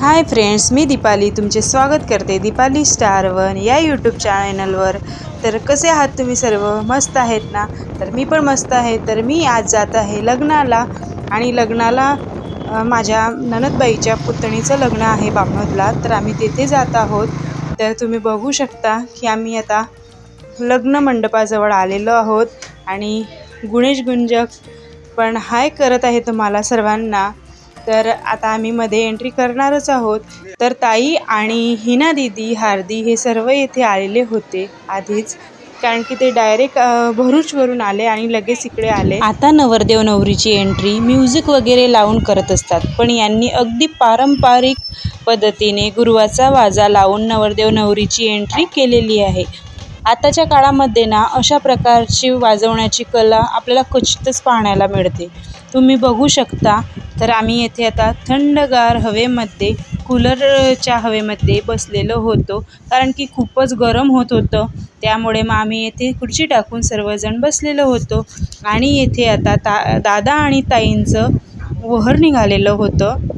Hi friends मी दीपाली. तुमचे स्वागत करते दीपाली स्टार वन या यूट्यूब चॅनलवर तर कसे आहात तुम्ही सर्व? मस्त आहेत ना? तर मी पण मस्त आहे. तर मी आज जात आहे लग्नाला आणि लग्नाला माझ्या ननदबाईच्या पुतणीचं लग्न आहे बामणोदला. तर आम्ही तेथे जात आहोत. तर तुम्ही बघू शकता की आम्ही आता लग्न मंडपाजवळ आलेलो आहोत आणि गुणेश गुंजक पण हाय करत आहे तुम्हाला सर्वांना. तर आता आम्ही मध्ये एंट्री करणारच आहोत. तर ताई आणि हिना दिदी हार्दी हे सर्व येथे आलेले होते आधीच. कारण की ते डायरेक्ट भरूचवरून आले आणि लगेच इकडे आले. आता नवरदेव नवरीची एंट्री म्युझिक वगैरे लावून करत असतात. पण यांनी अगदी पारंपरिक पद्धतीने गुरुवाचा वाजा लावून नवरदेव नवरीची एंट्री केलेली आहे. आताच्या काळामध्ये ना अशा प्रकारची वाजवण्याची कला आपल्याला क्वचितच पाहायला मिळते. तुम्ही बघू शकता तर आम्ही येथे आता थंडगार हवेमध्ये कूलरच्या हवेमध्ये बसलेलो होतो. कारण की खूपच गरम होत होतं. त्यामुळे मग आम्ही येथे खुर्ची टाकून सर्वजण बसलेलो होतो. आणि येथे आता ता दादा आणि ताईंचं वहर निघालेलं होतं.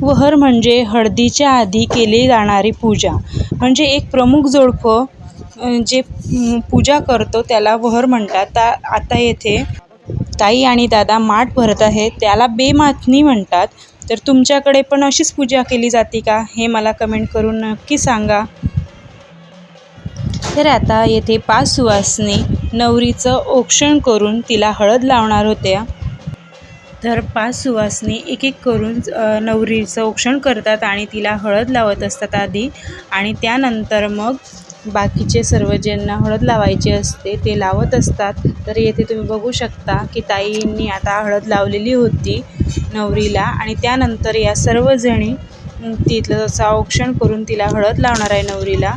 वहर म्हणजे हळदीच्या आधी केली जाणारी पूजा. म्हणजे एक प्रमुख जोडपं जे पूजा करतो त्याला वहर म्हणतात. ता आता येथे ताई आणि दादा माठ भरत आहेत. त्याला बेमाथनी म्हणतात. तर तुमच्याकडे पण अशीच पूजा केली जाते का? हे मला कमेंट करून नक्की सांगा. तर आता येथे पाच सुवासनी नवरीचं औक्षण करून तिला हळद लावणार होत्या. तर पाच सुवासनी एक एक करून नवरीचं औक्षण करतात आणि तिला हळद लावत असतात आधी. आणि त्यानंतर मग बाकीचे सर्व ज्यांना हळद लावायची असते ते लावत असतात. तर येथे तुम्ही बघू शकता की ताईंनी आता हळद लावलेली होती नवरीला आणि त्यानंतर या सर्वजणी तिथलं तिचं औक्षण करून तिला हळद लावणार आहे नवरीला.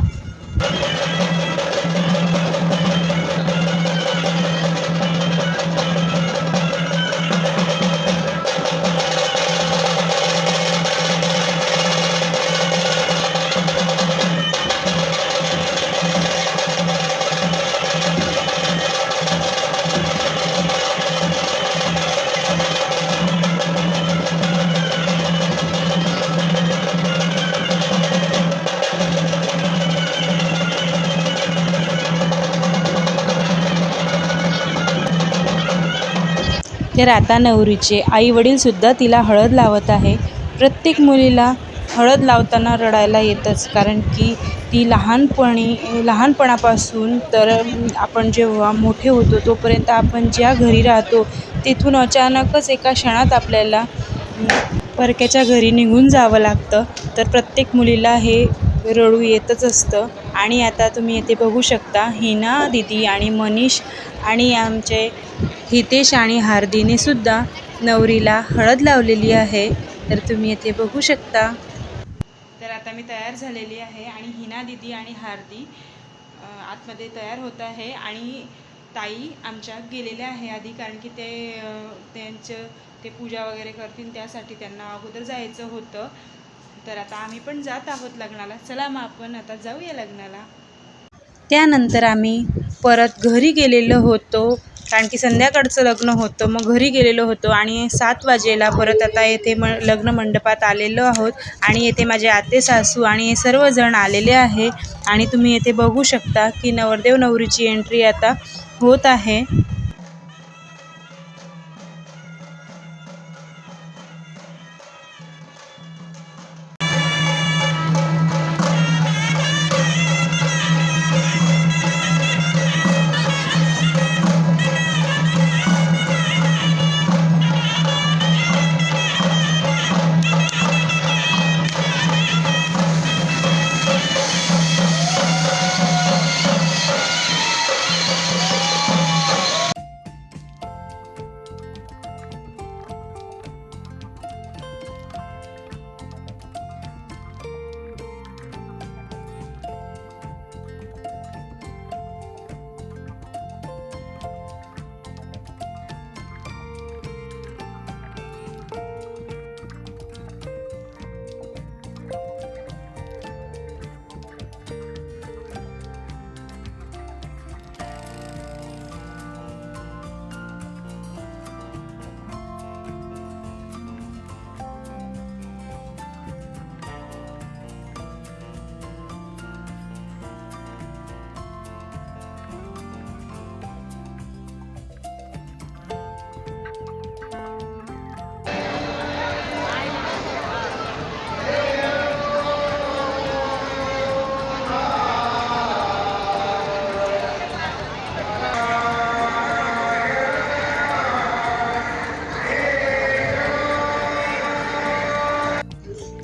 तर आता नवरीचे आईवडीलसुद्धा तिला हळद लावत आहे. प्रत्येक मुलीला हळद लावताना रडायला येतंच कारण की ती लहानपणी लहानपणापासून तर आपण जेव्हा मोठे होतो तोपर्यंत आपण ज्या घरी राहतो तिथून अचानकच एका क्षणात आपल्याला परक्याच्या घरी निघून जावं लागतं. तर प्रत्येक मुलीला हे रडू येतच असतं. आणि आता तुम्ही येथे बघू शकता हिना दिदी आणि मनीष आणि आमचे हितेश आणि हार्दीने सुद्धा नवरीला हळद लावलेली आहे. तर तुम्ही येथे बघू शकता. तर आता मी तयार झालेली आहे आणि हिना दिदी आणि हार्दी आतमध्ये तयार होत आहे आणि ताई आमच्या गेलेल्या आहे आधी कारण की ते त्यांचं ते पूजा वगैरे करतील त्यासाठी त्यांना अगोदर जायचं होतं. तर आता आम्ही पण जात आहोत लग्नाला. चला मग आपण आता जाऊया लग्नाला. त्यानंतर आम्ही परत घरी गेलेलो होतो. कारण की संध्याकाळचं लग्न होतं मग घरी गेलेलो होतो आणि सात वाजेला परत आता येथे म लग्न मंडपात आलेलो आहोत आणि येथे माझे आते सासू आणि हे सर्वजण आलेले आहे आणि तुम्ही येथे बघू शकता की नवरदेव नवरीची एंट्री आता होत आहे.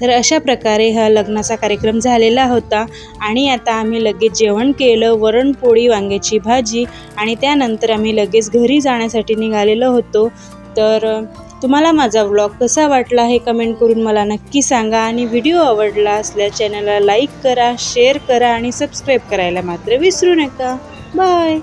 तर अशा प्रकारे हा लग्नाचा कार्यक्रम झालेला होता. आणि आता आम्ही लगेच जेवण केलं वरणपोळी वांग्याची भाजी आणि त्यानंतर आम्ही लगेच घरी जाण्यासाठी निघालेलो होतो. तर तुम्हाला माझा व्लॉग कसा वाटला हे कमेंट करून मला नक्की सांगा आणि व्हिडिओ आवडला असल्यास चॅनलला लाईक करा शेअर करा आणि सबस्क्राईब करायला मात्र विसरू नका. बाय